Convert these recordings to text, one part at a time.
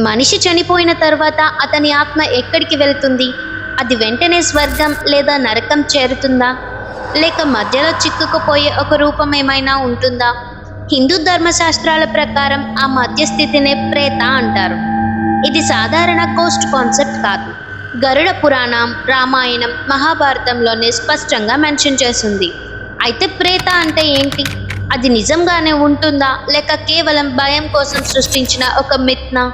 మనిషి చనిపోయిన తర్వాత అతని ఆత్మ ఎక్కడికి వెళ్తుంది? అది వెంటనే స్వర్గం లేదా నరకం చేరుతుందా? లేక మధ్యలో చిక్కుకుపోయే ఒక రూపం ఏమైనా ఉంటుందా? హిందూ ధర్మశాస్త్రాల ప్రకారం ఆ మధ్యస్థితినే ప్రేత అంటారు. ఇది సాధారణ కోస్ట్ కాన్సెప్ట్ కాదు. గరుడ పురాణం రామాయణం మహాభారతంలోనే స్పష్టంగా మెన్షన్ చేస్తుంది. అయితే ప్రేత అంటే ఏంటి? అది నిజంగానే ఉంటుందా? లేక కేవలం భయం కోసం సృష్టించిన ఒక మిత్నా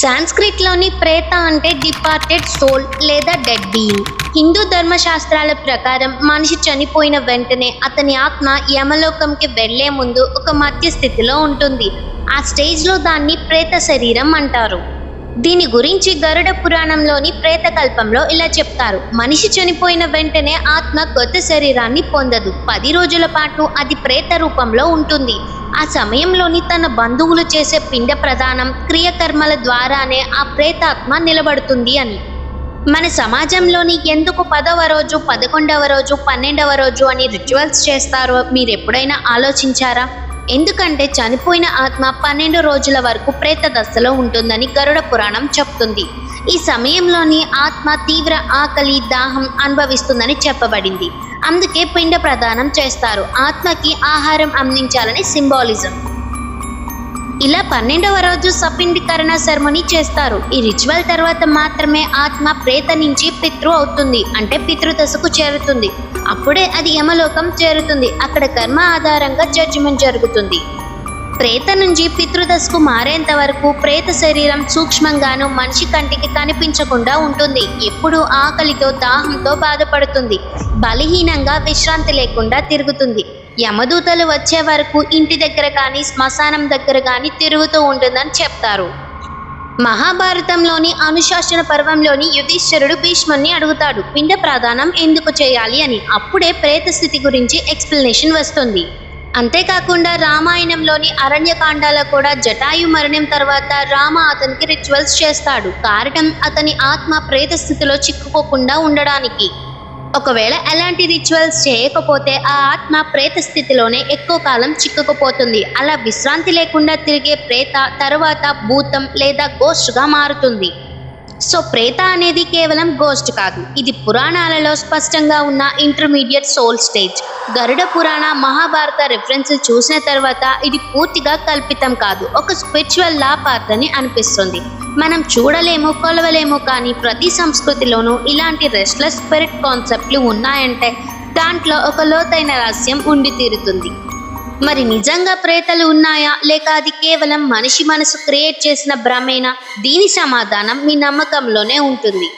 సాంస్క్రిట్లోని ప్రేత అంటే డిపార్టెడ్ సోల్ లేదా డెడ్ బీయింగ్. హిందూ ధర్మశాస్త్రాల ప్రకారం మనిషి చనిపోయిన వెంటనే అతని ఆత్మ యమలోకంకి వెళ్ళే ముందు ఒక మధ్య స్థితిలో ఉంటుంది. ఆ స్టేజ్లో దాన్ని ప్రేత శరీరం అంటారు. దీని గురించి గరుడ పురాణంలోని ప్రేతకల్పంలో ఇలా చెప్తారు. మనిషి చనిపోయిన వెంటనే ఆత్మ కొత్త శరీరాన్ని పొందదు. పది రోజుల పాటు అది ప్రేత రూపంలో ఉంటుంది. ఆ సమయంలోని తన బంధువులు చేసే పిండ ప్రదానం క్రియకర్మల ద్వారానే ఆ ప్రేతాత్మ నిలబడుతుంది అని. మన సమాజంలోని ఎందుకు పదవ రోజు పదకొండవ రోజు పన్నెండవ రోజు అని రిచువల్స్ చేస్తారో మీరు ఎప్పుడైనా ఆలోచించారా? ఎందుకంటే చనిపోయిన ఆత్మ పన్నెండు రోజుల వరకు ప్రేత దశలో ఉంటుందని గరుడ పురాణం చెప్తుంది. ఈ సమయంలోని ఆత్మ తీవ్ర ఆకలి దాహం అనుభవిస్తుందని చెప్పబడింది. అందుకే పిండ ప్రదానం చేస్తారు. ఆత్మకి ఆహారం అందించాలని సింబాలిజం. ఇలా పన్నెండవ రోజు సపిండీకరణ సెరమనీ చేస్తారు. ఈ రిచువల్ తర్వాత మాత్రమే ఆత్మ ప్రేత నుంచి పితృ అవుతుంది అంటే పితృదశకు చేరుతుంది. అప్పుడే అది యమలోకం చేరుతుంది. అక్కడ కర్మ ఆధారంగా జడ్జిమెంట్ జరుగుతుంది. ప్రేత నుంచి పితృదశకు మారేంత వరకు ప్రేత శరీరం సూక్ష్మంగాను మనిషి కంటికి కనిపించకుండా ఉంటుంది. ఎప్పుడు ఆకలితో దాహంతో బాధపడుతుంది. బలహీనంగా విశ్రాంతి లేకుండా తిరుగుతుంది. యమదూతలు వచ్చే వరకు ఇంటి దగ్గర కానీ శ్మశానం దగ్గర కానీ తిరుగుతూ ఉంటుందని చెప్తారు. మహాభారతంలోని అనుశాసన పర్వంలోని యుధిష్ఠరుడు భీష్ముని అడుగుతాడు పిండ ప్రదానం ఎందుకు చేయాలి? అని. అప్పుడే ప్రేత స్థితి గురించి ఎక్స్ప్లెనేషన్ వస్తుంది. అంతేకాకుండా రామాయణంలోని అరణ్యకాండాలో కూడా జటాయు మరణం తర్వాత రామ అతనికి రిచువల్స్ చేస్తాడు. కారణం అతని ఆత్మ ప్రేత స్థితిలో చిక్కుకోకుండా ఉండడానికి. ఒకవేళ ఎలాంటి రిచువల్స్ చేయకపోతే ఆ ఆత్మ ప్రేత స్థితిలోనే ఎక్కువ కాలం చిక్కుకుపోతుంది. అలా విశ్రాంతి లేకుండా తిరిగే ప్రేత తర్వాత భూతం లేదా గోస్ట్గా మారుతుంది. సో ప్రేత అనేది కేవలం గోస్ట్ కాదు. ఇది పురాణాలలో స్పష్టంగా ఉన్న ఇంటర్మీడియట్ సోల్ స్టేజ్ గరుడ పురాణ మహాభారత రెఫరెన్స్ చూసిన తర్వాత ఇది పూర్తిగా కల్పితం కాదు. ఒక స్పిరిచువల్ లా పాత్రని అనిపిస్తుంది. మనం చూడలేము కొలవలేము కానీ ప్రతి సంస్కృతిలోనూ ఇలాంటి రెస్ట్లెస్ స్పిరిట్ కాన్సెప్ట్లు ఉన్నాయంటే దాంట్లో ఒక లోతైన రహస్యం ఉండి తీరుతుంది. మరి నిజంగా ప్రేతలు ఉన్నాయా? లేక అది కేవలం మనిషి మనసు క్రియేట్ చేసిన భ్రమేనా? దీని సమాధానం మీ నమ్మకంలోనే ఉంటుంది.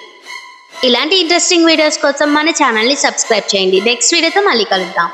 ఇలాంటి ఇంట్రెస్టింగ్ వీడియోస్ కోసం మన ఛానల్ని సబ్స్క్రైబ్ చేయండి. నెక్స్ట్ వీడియోతో మళ్ళీ కలుద్దాం.